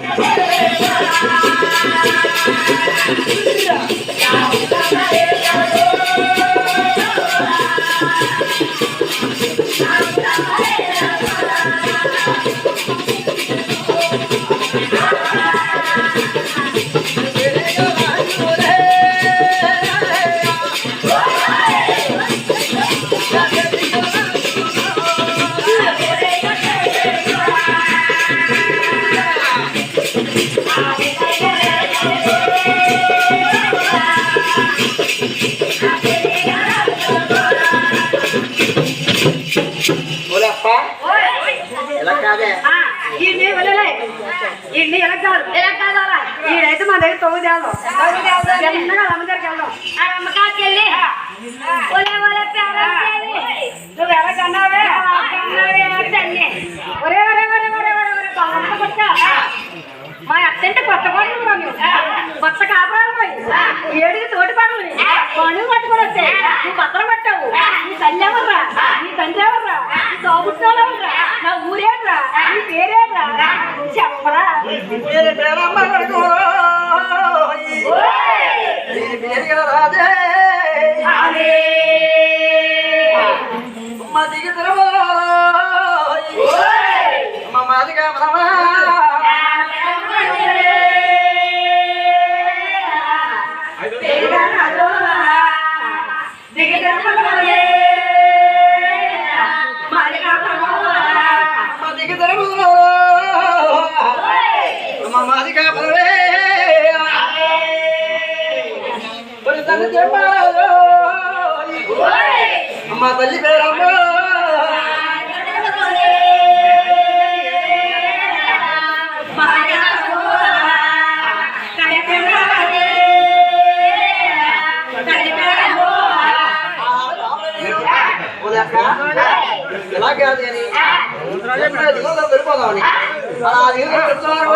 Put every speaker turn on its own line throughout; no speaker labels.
Thank you.
ఇన్ని ఎలా కాదు ఎలా కాదాలా ఈడైతే మా దగ్గర తొమ్మిది వెళ్దాం. వెళ్దాం
వెళ్ళి. ఒలే ఒలే పేరెంట్
నువ్వు ఎలా కన్నావే? ఒరే ఒరే ఒరే ఒరే ఒరే ఒరే కొట్ట మా అత్తంటే కొత్త మేము కొత్త కాపురాలు పోయి. ఏడుకి తోటి పనులు పట్టుకొని వస్తే నువ్వు పత్రం పట్టావు. నీ తల్లి ఎవర్రా? నీ తండ్రి ఎవర్రా? నీ తోబుట్టుకోలు ఎవర్రా? నా ఊరేర్రా? నీ పేరేర్రా? చెప్పరా?
రాజే తల్లి పేరమ్మ ఎలా కాదు అని ఇళ్ళలో వెళ్ళిపోదామని అలా ఇల్లు చెప్తున్నారు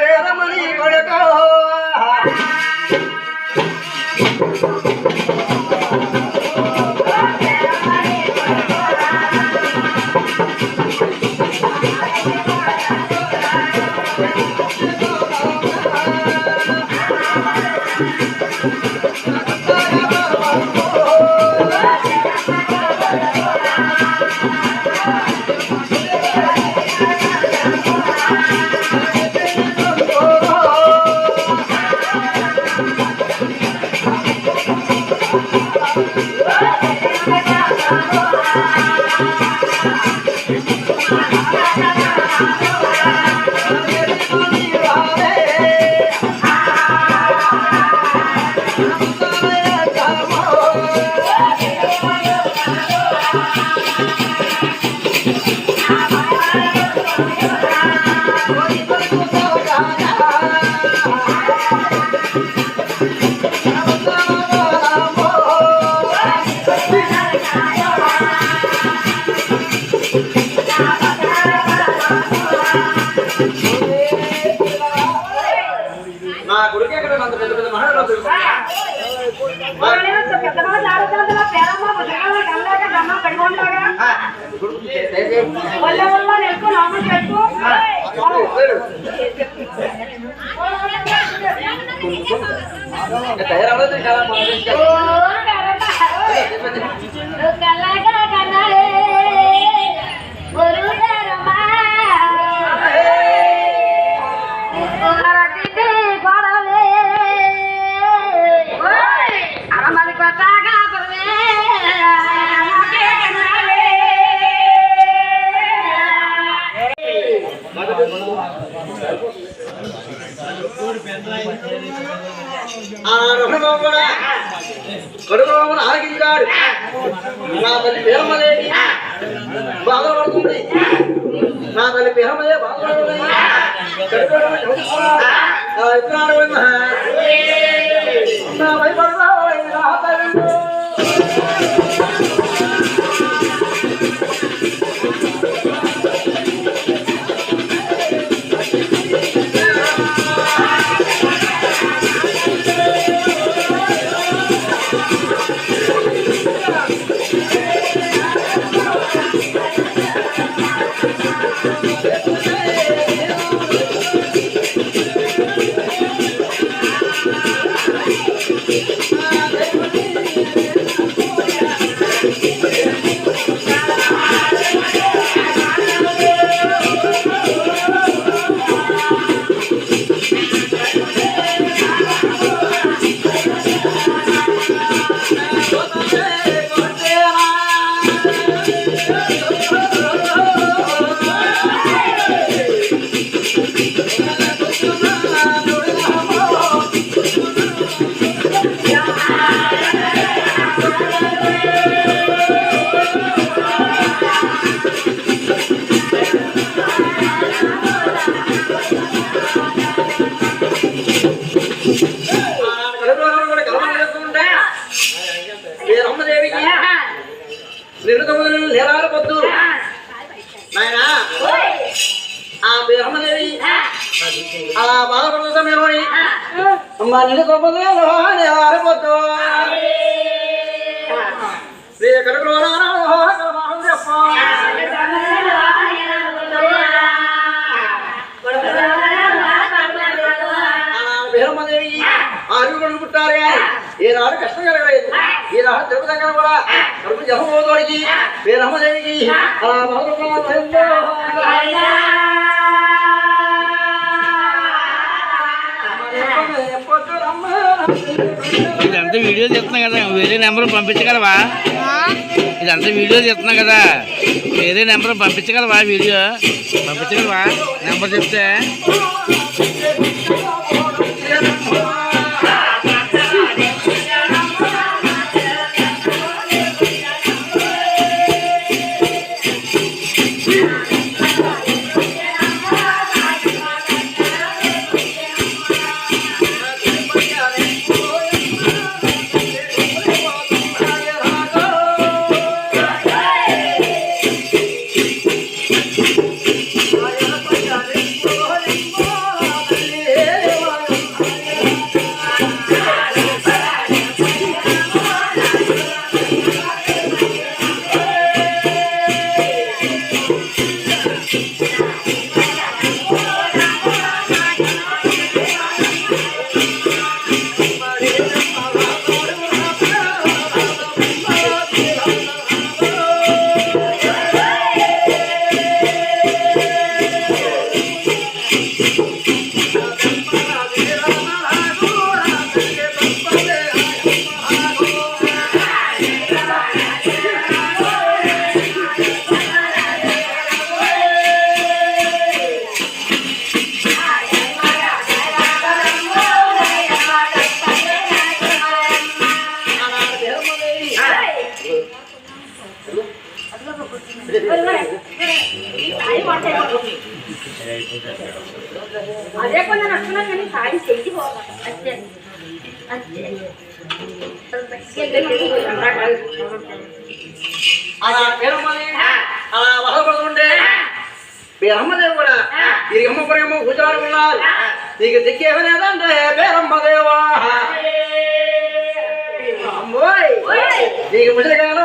వేరమణి కొడుకో
వల్ల వల్ల నెలకు నామ
నా తల్లి పేరమ్మలేని బాధపడుతుంది. నా తల్లి పేరమలే బాధపడుతుంది. నా భయపడదా ఈ రమ్మదేవికి నిన్ను తొమ్మిది నేరాలు పొద్దు నాయన ఆ బ్రహ్మదేవి అలా బాధపడుతున్న సమయంలోని అమ్మ నిన్ను తొమ్మిది నేరాలు పొద్దు శ్రీ కడుపులో బ్రహ్మదేవి ఆరు కొడుకు పుట్టారు. కానీ ఈనాడు కష్టం కలగలేదు. ఈ ఈనాడు తిరుపతి దగ్గర కూడా కడుపు జపబోతోడికి బ్రహ్మదేవికి అలా
ఇదంతా వీడియో తీస్తున్నా కదా వేరే నెంబర్ పంపించగలవా? ఇదంతా వీడియో తీస్తున్నా కదా వేరే నెంబర్ పంపించగలవా వీడియో? పంపించగలవా? నెంబర్ చెప్తే?
అలా పేరమ్మని అలా బాధపడుతుంటే పేరమ్మదేవి కూడా ఈ అమ్మ ప్రేమ ఉన్నారు నీకు దిక్కేమనేదంటే పేరమ్మదేవా. అమ్మోయ్. నీకు ముసలిగాను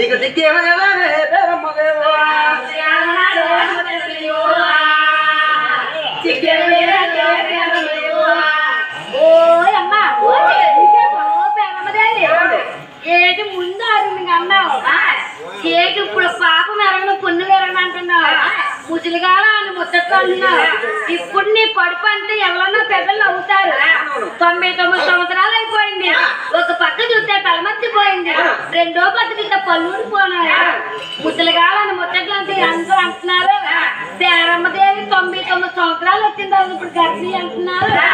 నీకు పేరమ్మదేవా
ఓయమ్మా ఏటి ముందు అరుణ్ అన్నావు ఏటి ఇప్పుడు పాపం ఎరగను పుణ్యం ఎరగను అంటున్నావు ముసలిగాల అని ముచ్చట్లు అంటున్నావు ఇప్పుడు నీ కడుపు అంటే ఎవరన్నా పెద్దలు అవుతారు తొంభై తొమ్మిది సంవత్సరాలు అయిపోయింది ఒక పక్క చూస్తే తలమర్చిపోయింది ఇప్పుడు గర్భిణి అంటున్నారు.